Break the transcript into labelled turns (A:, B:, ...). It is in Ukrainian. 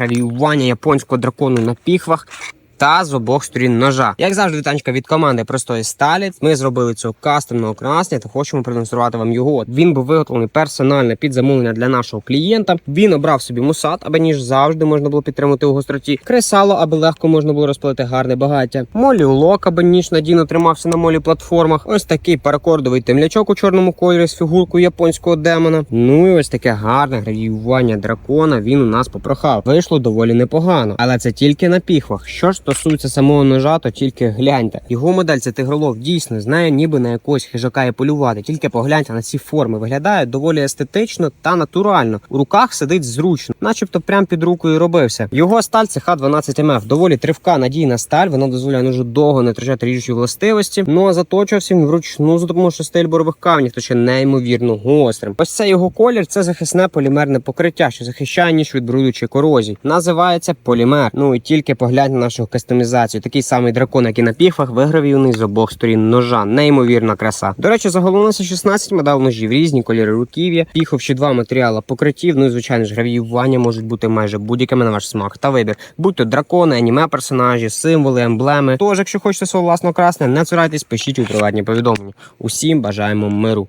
A: гравіювання японського дракону на піхвах. Та з обох сторін ножа. Як завжди, танчика від команди простої сталі. Ми зробили цього кастомного красня та хочемо продемонструвати вам його. Він був виготовлений персонально під замовлення для нашого клієнта. Він обрав собі мусат, аби ніж завжди можна було підтримати у гостроті. Кресало, аби легко можна було розпалити гарне багаття. Молі лок, аби ніж надійно тримався на молі платформах. Ось такий паракордовий темлячок у чорному кольорі з фігуркою японського демона. Ну і ось таке гарне гравіювання дракона. Він у нас попрохав. Вийшло доволі непогано, але це тільки на піхвах. Що ж стосується самого ножа, то тільки гляньте. Його модель це тигролов дійсно знає, ніби на якогось хижака і полювати. Тільки погляньте на ці форми. Виглядає доволі естетично та натурально. У руках сидить зручно, начебто прям під рукою робився. Його сталь це Х12МФ. Доволі тривка надійна сталь. Вона дозволяє ножу довго не втрачати ріжучі властивості. Ну а заточувався він вручну за допомогою шести борових камнів, то ще неймовірно гострим. Ось це його колір. Це захисне полімерне покриття, що захищає ніж від бруду чи корозії. Називається полімер. Ну і тільки погляньте на нашу кастомізацію. Такий самий дракон, як і на піхвах, вигравіюний з обох сторін ножа. Неймовірна краса. До речі, загалом у нас 16 медал ножів, різні кольори руків'я, піхов ще два матеріали покриттів. Ну і звичайно ж гравіювання можуть бути майже будь-якими на ваш смак та вибір. Будь то дракони, аніме персонажі, символи, емблеми. Тож, якщо хочете свого власного красне, не цурайтесь, пишіть у приватні повідомлення. Усім бажаємо миру.